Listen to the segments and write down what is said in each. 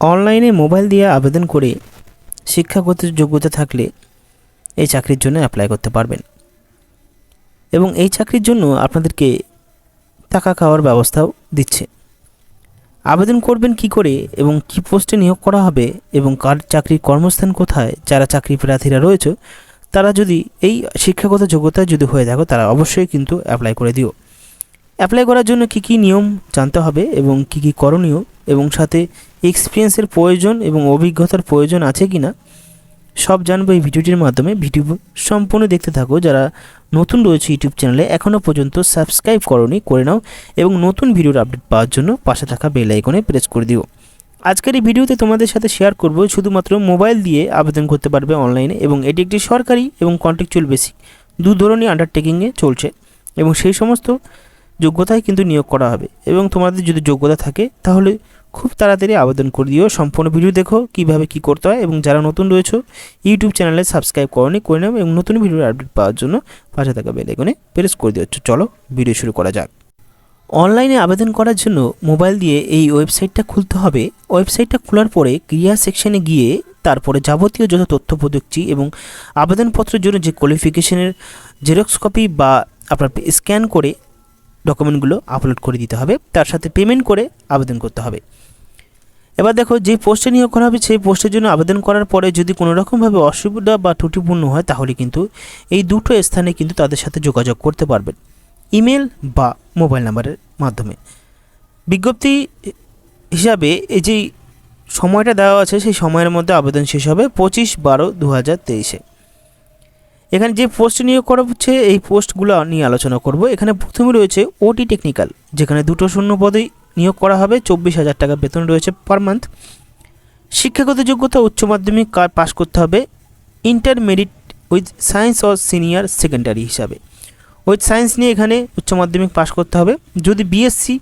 অনলাইনে মোবাইল দিয়ে আবেদন করে শিক্ষাগত যোগ্যতা থাকলে এই চাকরির জন্য অ্যাপ্লাই করতে পারবেন। এবং এই চাকরির জন্য আপনাদেরকে টাকা খাওয়ার ব্যবস্থাও দিচ্ছে। আবেদন করবেন কি করে এবং কি পোস্টে নিয়োগ করা হবে এবং কার চাকরির কর্মস্থান কোথায়, যারা চাকরি প্রার্থীরা রয়েছে, তারা যদি এই শিক্ষাগত যোগ্যতা যদি হয়ে থাকো, তারা অবশ্যই কিন্তু অ্যাপ্লাই করে দিও। অ্যাপ্লাই করার জন্য কি কি নিয়ম জানতে হবে এবং কি কি করণীয় এবং সাথে এক্সপিরিয়েন্সের প্রয়োজন এবং অভিজ্ঞতার প্রয়োজন আছে কি না সব জানব এই ভিডিওটির মাধ্যমে। ভিডিও সম্পূর্ণ দেখতে থাকো। যারা নতুন রয়েছে ইউটিউব চ্যানেলে এখনও পর্যন্ত সাবস্ক্রাইব করনি, করে নাও এবং নতুন ভিডিওর আপডেট পাওয়ার জন্য পাশে থাকা বেল আইকনে প্রেস করে দিও। আজকের এই ভিডিওতে তোমাদের সাথে শেয়ার করব শুধুমাত্র মোবাইল দিয়ে আবেদন করতে পারবে অনলাইনে এবং এটি একটি সরকারি এবং কন্ট্রাকচুয়াল বেসিক দু ধরনের আন্ডারটেকিংয়ে চলছে এবং সেই সমস্ত যোগ্যতায় কিন্তু নিয়োগ করা হবে। এবং তোমাদের যদি যোগ্যতা থাকে, তাহলে খুব তাড়াতাড়ি আবেদন করে দিও। সম্পূর্ণ ভিডিও দেখো, কীভাবে কি করতে হয় এবং যারা নতুন রয়েছে ইউটিউব চ্যানেলে সাবস্ক্রাইব করনি, করে নেবে এবং নতুন ভিডিওর আপডেট পাওয়ার জন্য পাশে থাকা বেল আইকনে প্রেস করে দিও। চলো, ভিডিও শুরু করা যাক। অনলাইনে আবেদন করার জন্য মোবাইল দিয়ে এই ওয়েবসাইটটা খুলতে হবে। ওয়েবসাইটটা খোলার পরে ক্রিয়া সেকশনে গিয়ে তারপরে যাবতীয় যত তথ্য প্রযুক্তি এবং আবেদনপত্রের জন্য যে কোয়ালিফিকেশনের জেরক্স কপি বা আপনার স্ক্যান করে ডকুমেন্টগুলো আপলোড করে দিতে হবে, তার সাথে পেমেন্ট করে আবেদন করতে হবে। এবার দেখো, যে পোস্টে নিয়োগ করা হবে, সেই পোস্টের জন্য আবেদন করার পরে যদি কোনো রকমভাবে অসুবিধা বা ত্রুটিপূর্ণ হয়, তাহলে কিন্তু এই দুটো স্থানে কিন্তু তাদের সাথে যোগাযোগ করতে পারবেন। ইমেল বা মোবাইল নাম্বারের মাধ্যমে। বিজ্ঞপ্তি হিসাবে এই যে সময়টা দেওয়া আছে, সেই সময়ের মধ্যে আবেদন শেষ হবে পঁচিশ বারো দু হাজার তেইশে। এখানে যে পোস্ট নিয়োগ করা হচ্ছে, এই পোস্টগুলো নিয়ে আলোচনা করব। এখানে প্রথমে রয়েছে ওটি টেকনিক্যাল যেখানে দুটো শূন্য পদেই নিয়োগ করা হবে, চব্বিশ হাজার টাকা বেতন রয়েছে পার মান্থ শিক্ষাগত যোগ্যতা উচ্চ মাধ্যমিক পাস করতে হবে intermediate with science or senior secondary হিসাবে। উইথ সায়েন্স নিয়ে এখানে উচ্চ মাধ্যমিক পাস করতে হবে। যদি বিএসসি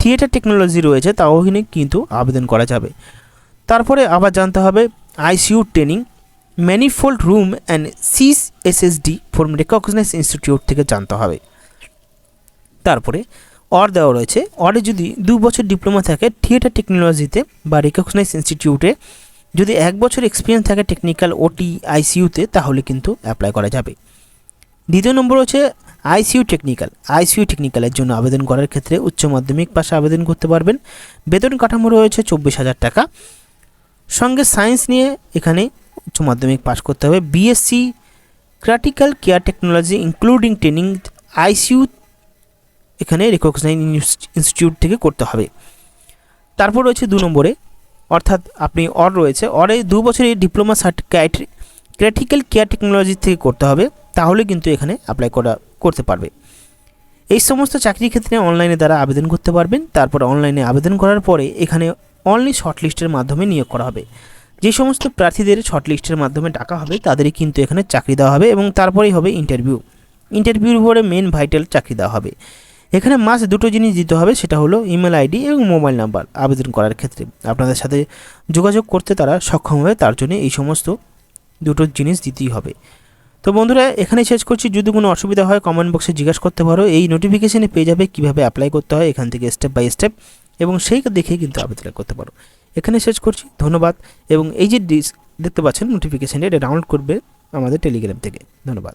থিয়েটার টেকনোলজি রয়েছে, তাও কিন্তু আবেদন করা যাবে। তারপরে আবার জানতে হবে ICU training manifold room and cis SSD from recognise institute থেকে জানতে হবে। তারপরে অর দেওয়া রয়েছে অরে যদি দু বছর ডিপ্লোমা থাকে থিয়েটার টেকনোলজিতে বা রেকগনাইজ ইনস্টিটিউটে যদি এক বছর এক্সপিরিয়েন্স থাকে টেকনিক্যাল ওটি আইসিইউতে তাহলে কিন্তু অ্যাপ্লাই করা যাবে। দ্বিতীয় নম্বর হচ্ছে আইসিইউ টেকনিক্যাল আইসিইউ টেকনিক্যালের জন্য আবেদন করার ক্ষেত্রে উচ্চ মাধ্যমিক পাশে আবেদন করতে পারবেন। বেতন কাঠামো রয়েছে চব্বিশ হাজার টাকা। সঙ্গে সায়েন্স নিয়ে এখানে উচ্চ মাধ্যমিক পাস করতে হবে। BSc critical care technology including training ICU এখানে রেকগনাইজ ইনস্টিটিউট থেকে করতে হবে। তারপর রয়েছে দু নম্বরে, অর্থাৎ আপনি অর রয়েছে, অরে দু বছরের diploma certificate critical care technology থেকে করতে হবে, তাহলে কিন্তু এখানে অ্যাপ্লাই করা, করতে পারবে। এই সমস্ত চাকরির ক্ষেত্রে অনলাইনে দ্বারা আবেদন করতে পারবেন, তারপর অনলাইনে আবেদন করার পরে এখানে অনলি শর্টলিস্টের মাধ্যমে নিয়োগ করা হবে। যে সমস্ত প্রার্থীদের শর্টলিস্টের মাধ্যমে ডাকা হবে, তাদেরই কিন্তু এখানে চাকরি দেওয়া হবে এবং তারপরেই হবে ইন্টারভিউ ইন্টারভিউর পরে মেন ভাইটাল চাকরি দেওয়া হবে। এখানে মাস দুটো জিনিস দিতে হবে, সেটা হলো ইমেল আইডি এবং মোবাইল নাম্বার আবেদন করার ক্ষেত্রে। আপনাদের সাথে যোগাযোগ করতে তারা সক্ষম হবে, তার জন্য এই সমস্ত দুটো জিনিস দিতেই হবে। তো বন্ধুরা এখানে শেষ করছি। যদি কোনো অসুবিধা হয় কমেন্ট বক্সে জিজ্ঞাসা করতে পারো। এই নোটিফিকেশানে পেয়ে যাবে কীভাবে অ্যাপ্লাই করতে হয়, এখান থেকে স্টেপ বাই স্টেপ এবং সেই দেখেই কিন্তু আবেদন করতে পারো। এখানে শেষ করছি, ধন্যবাদ। এবং এই যে ডিস দেখতে পাচ্ছেন নোটিফিকেশানটা এটা ডাউনলোড করবে আমাদের টেলিগ্রাম থেকে। ধন্যবাদ।